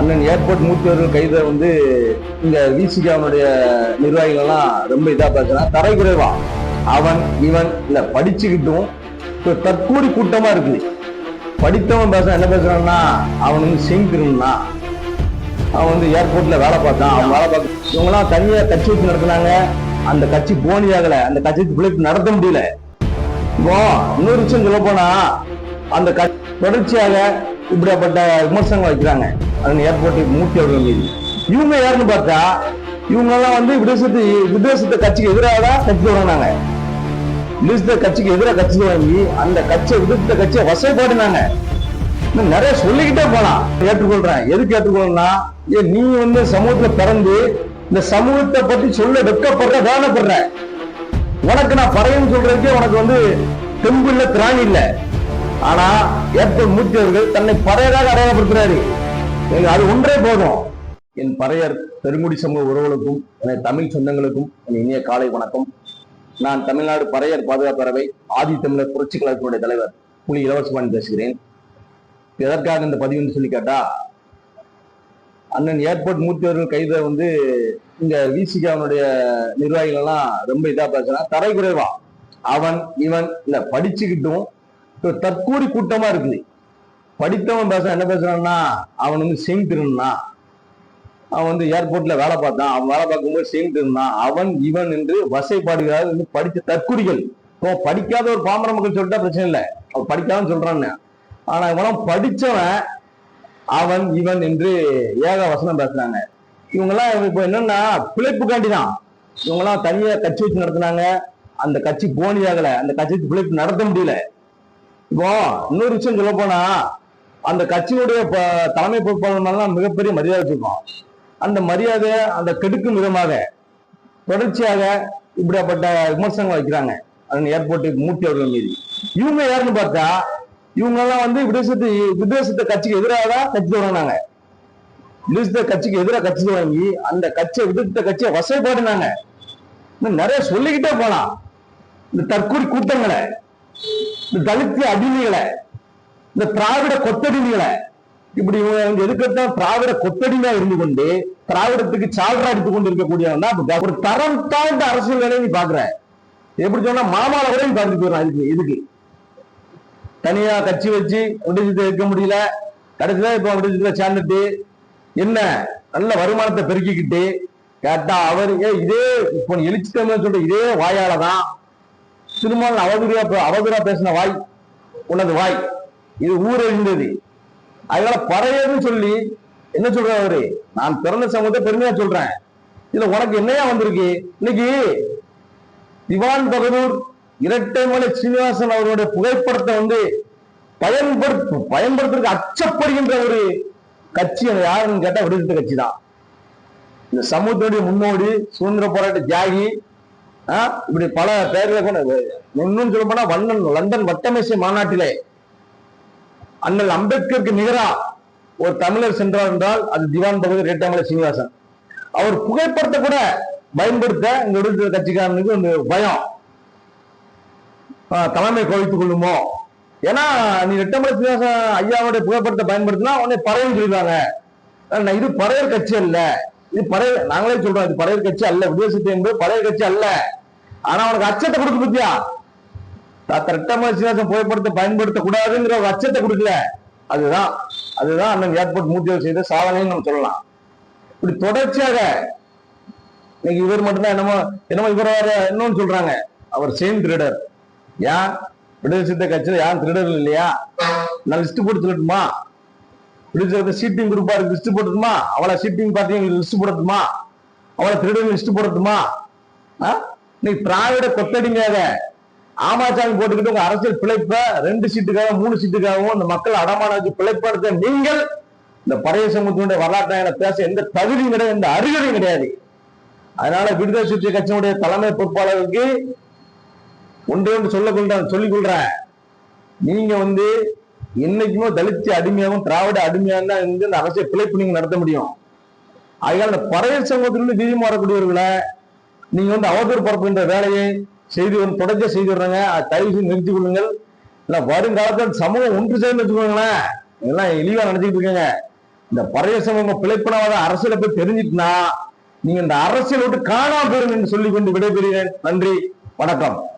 அண்ணன் ஏர்போர்ட் மூத்தவர்கள் கைதை வந்து இங்க விசிகாவுடைய நிர்வாகிகள் எல்லாம் ரொம்ப இதா பேசுறான் குறைவா? அவன் இவன் இல்ல படிச்சுக்கிட்டும் தற்கூடி கூட்டமா இருக்குது. படித்தவன் பேச என்ன பேசுறான்னா அவன் வந்து சிங்கிருந்தா அவன் வந்து ஏர்போர்ட்ல வேலை பார்த்தான். அவன் வேலை பார்க்க இவங்கெல்லாம் தனியா கட்சி வச்சு நடத்தினாங்க. அந்த கட்சி போனியாகல அந்த கட்சி பிழைப்பு நடத்த முடியல. இப்போ இன்னொரு விஷயம் சொல்ல போனா அந்த தொடர்ச்சியாக இப்படிப்பட்ட விமர்சனங்கள் வைக்கிறாங்க. அந்த ஏர்போர்ட்டை மூட்டி அவர்கள் இவங்க யாருன்னு பார்த்தா இவங்க எல்லாம் வந்து விதேசத்து விதேசத்து கட்சிக்கு எதிராக தான் கட்சி தொடங்கினாங்க விதேசத்த கட்சிக்கு எதிராக கட்சி தொடங்கி அந்த கட்சியை விதேசத்த கட்சியை வசைப்பாடினாங்க இன்னும் நிறைய சொல்லிக்கிட்டே போலாம். ஏற்றுக்கொள்றேன். எதுக்கு ஏற்றுக்கொள்ளனா ஏ நீ வந்து சமூகத்துல பிறந்து இந்த சமூகத்தை பத்தி சொல்ல வெக்கப்படுற வேதனைப்படுற. உனக்கு நான் பறையன்னு சொல்றதுக்கே உனக்கு வந்து தெம்பு இல்ல திராணி இல்ல. ஆனா ஏற்பல் மூர்த்தி அவர்கள் தன்னை பறையதாக அடையாளப்படுத்துறாரு. அது ஒன்றே போதும். என் பறையர் பெருங்குடி சமூக உறவுகளுக்கும் என் தமிழ் சொந்தங்களுக்கும் என் இனிய காலை வணக்கம். நான் தமிழ்நாடு பறையர் பாதுகாப்பறவை ஆதி தமிழர் புரட்சி கழகத்தினுடைய தலைவர் புலி இலவசமான் பேசுகிறேன். எதற்காக இந்த பதிவுன்னு சொல்லி கேட்டா அண்ணன் ஏர்போர்ட் மூர்த்தி கைத கைதை வந்து இங்க விசிகாவுடைய நிர்வாகிகள் எல்லாம் ரொம்ப இதா பேசுறான் குறைவா. அவன் இவன் இல்ல படிச்சுக்கிட்டும் இப்ப தற்கூரி கூட்டமா இருக்குது. படித்தவன் பேச என்ன பேசுறான்னா அவன் வந்து சிங் இருந்தான் அவன் வந்து ஏர்போர்ட்ல வேலை பார்த்தான். அவன் வேலை பார்க்கும்போது சிங் திருந்தான் அவன் இவன் என்று வசைப்பாடுகிறார் வந்து படித்த தற்குறிகள். இப்போ படிக்காத ஒரு பாமர மக்கள் சொல்லிட்டா பிரச்சனை இல்லை. அவன் படிக்காதன்னு சொல்றான்னு. ஆனா இவனும் படிச்சவன் அவன் இவன் என்று ஏக வசனம் பேசுறாங்க. இவங்கெல்லாம் இப்போ என்னன்னா பிழைப்புக்காண்டி தான் இவங்கெல்லாம் தனியா கட்சி வச்சு நடத்தினாங்க. அந்த கட்சி போனி ஆகலை. அந்த கட்சிக்கு பிழைப்பு நடத்த முடியல. இப்போ இன்னொரு விஷயம் சொல்ல போனா அந்த கட்சியினுடைய தலைமை பொறுப்பாளர் மேலாம் மிகப்பெரிய மரியாதை வச்சிருக்கோம் அந்த மரியாதை அந்த கெடுக்கும் விதமாக தொடர்ச்சியாக இப்படிப்பட்ட விமர்சனங்கள் வைக்கிறாங்க. அந்த ஏர்போர்ட்டுக்கு மூட்டி அவர்கள் மீது. இவங்க யாருன்னு பார்த்தா இவங்க எல்லாம் வந்து விதேசத்து விதேசத்தை கட்சிக்கு எதிராக தான் கட்சி தொடங்கினாங்க. விதேசத்த கட்சிக்கு எதிராக கட்சி தொடங்கி அந்த கட்சியை விதேசத்த கட்சியை வசைப்பாடினாங்க. இன்னும் நிறைய சொல்லிக்கிட்டே போலாம். இந்த தற்கொலை கூட்டங்களை இந்த தலித்து அடிமைகளை இந்த திராவிட கொத்தடிமைகளை இப்படி இவங்க வந்து எதுக்கத்தான் திராவிட கொத்தடிமையா இருந்து கொண்டு திராவிடத்துக்கு சால்ரா எடுத்து கொண்டு இருக்கக்கூடியவன் தான் ஒரு தரம் தாழ்ந்த அரசியல் வேலையை நீ பாக்குற. எப்படி சொன்னா மாமால கூட நீ பார்த்துட்டு போயிடலாம் இதுக்கு இதுக்கு. தனியா கட்சி வச்சு விடுதலை இருக்க முடியல. கடைசியில இப்ப விடுதலை சேர்ந்துட்டு என்ன? நல்ல வருமானத்தை பெருக்கிக்கிட்டு கேட்டா அவரு இதே இப்போ எழுச்சி தமிழ் சொல்ற இதே வாயாலதான் தான் திருமால் அவதூறா பே- அவதூறா பேசின வாய் உனது வாய். இது ஊரழிந்தது அதனால பறையன்னு சொல்லி என்ன சொல்ற அவரு? நான் பிறந்த சமூகத்தை பெருமையா சொல்றேன். இதுல உனக்கு என்னையா வந்திருக்கு? இன்னைக்கு திவான் பகதூர் இரட்டைமலை சீனிவாசன் அவருடைய புகைப்படத்தை வந்து பயன்படுத்த பயன்படுத்துறதுக்கு அச்சப்படுகின்ற ஒரு கட்சி அது யாருன்னு கேட்டா விடுதலை கட்சி தான். இந்த சமூகத்தினுடைய முன்னோடி சுதந்திர போராட்ட தியாகி ஆ, இப்படி பல பேர்களை கொண்டு இன்னும் சொல்ல போனா வண்ணன் லண்டன் வட்டமேசை மாநாட்டிலே அண்ணல் அம்பேத்கருக்கு நிகரா ஒரு தமிழர் சென்றார் என்றால் அது திவான் பகதூர் இரட்டைமலை சீனிவாசன். அவர் புகைப்படத்தை கூட பயன்படுத்த இந்த விடுதலை கட்சிக்காரனுக்கு ஒரு பயம். தலைமை கவித்துக் கொள்ளுமோ? ஏன்னா நீ ரெட்டமலை சீனிவாசன் ஐயாவுடைய புகைப்படத்தை பயன்படுத்தினா உடனே பறவை சொல்லிடுவாங்க. நான் இது பறையர் கட்சி அல்ல. இது பறைய நாங்களே சொல்றோம் இது பறையர் கட்சி அல்ல. விதேசத்தை என்பது பறையர் கட்சி அல்ல. ஆனா அவனுக்கு அச்சத்தை கொடுக்க பத்தியா? டாக்டர் ரெட்டமலை சீனிவாசன் புகைப்படத்தை ஒரு அச்சத்தை கொடுக்கல. அதுதான் அதுதான் அண்ணன் ஏர்போர்ட் மூர்த்திகள் செய்த சாதனைன்னு நம்ம சொல்லலாம். இப்படி தொடர்ச்சியாக இன்னைக்கு இவர் மட்டும்தான் என்னமோ என்னமோ இவர் வேற இன்னொன்னு சொல்றாங்க. அவர் சேம் திருடர். ஏன்? விடுதலை சித்த கட்சியில் யாரும் திருடர் இல்லையா? நான் லிஸ்ட் போட்டு சொல்லட்டுமா? விடுதலை சீட்டிங் குரூப்பா இருக்கு லிஸ்ட் போட்டுமா அவளை சீட்டிங் பார்ட்டி லிஸ்ட் போடட்டுமா? அவளை திருடன் லிஸ்ட் போடட்டுமா? ஆ? இன்னைக்கு திராவிட கொத்தடிமையாக ஆமாச்சாமி போட்டுக்கிட்டு உங்க அரசியல் பிழைப்ப ரெண்டு சீட்டுக்காக மூணு சீட்டுக்காகவும் இந்த மக்கள் அடமான வச்சு பிழைப்படுத்த நீங்கள் இந்த பழைய சமூகத்தினுடைய வரலாற்றை பேச எந்த தகுதியும் கிடையாது எந்த அருகதையும் கிடையாது. அதனால விடுதலை சுற்றி கட்சியினுடைய தலைமை பொறுப்பாளருக்கு ஒன்று ஒன்று சொல்ல கொள்றேன் சொல்லிக் கொள்றேன். நீங்க வந்து என்னைக்குமே தலித்து அடிமையாகவும் திராவிட அடிமையாக தான் வந்து இந்த அரசியல் பிழைப்பு நீங்க நடத்த முடியும். அதனால இந்த பறையர் சமூகத்திலிருந்து வீதி வரக்கூடியவர்களை நீங்க வந்து அவதூறு பரப்புகின்ற வேலையை செய்து வந்து தொடர்ச்சியா செய்து வர்றாங்க. அதை தயவு செய்து நிறுத்திக் கொள்ளுங்கள். இல்லை வருங்காலத்தில் சமூகம் ஒன்று சேர்ந்து வச்சுக்கோங்களேன். இதெல்லாம் இழிவா நினைச்சிட்டு இருக்கீங்க. இந்த பழைய சமூகம் பிழைப்பினவாத அரசியலை போய் தெரிஞ்சிட்டுனா நீங்க இந்த அரசியல் விட்டு காணாம போயிருங்க என்று கொண்டு விடைபெறுகிறேன். நன்றி. வணக்கம்.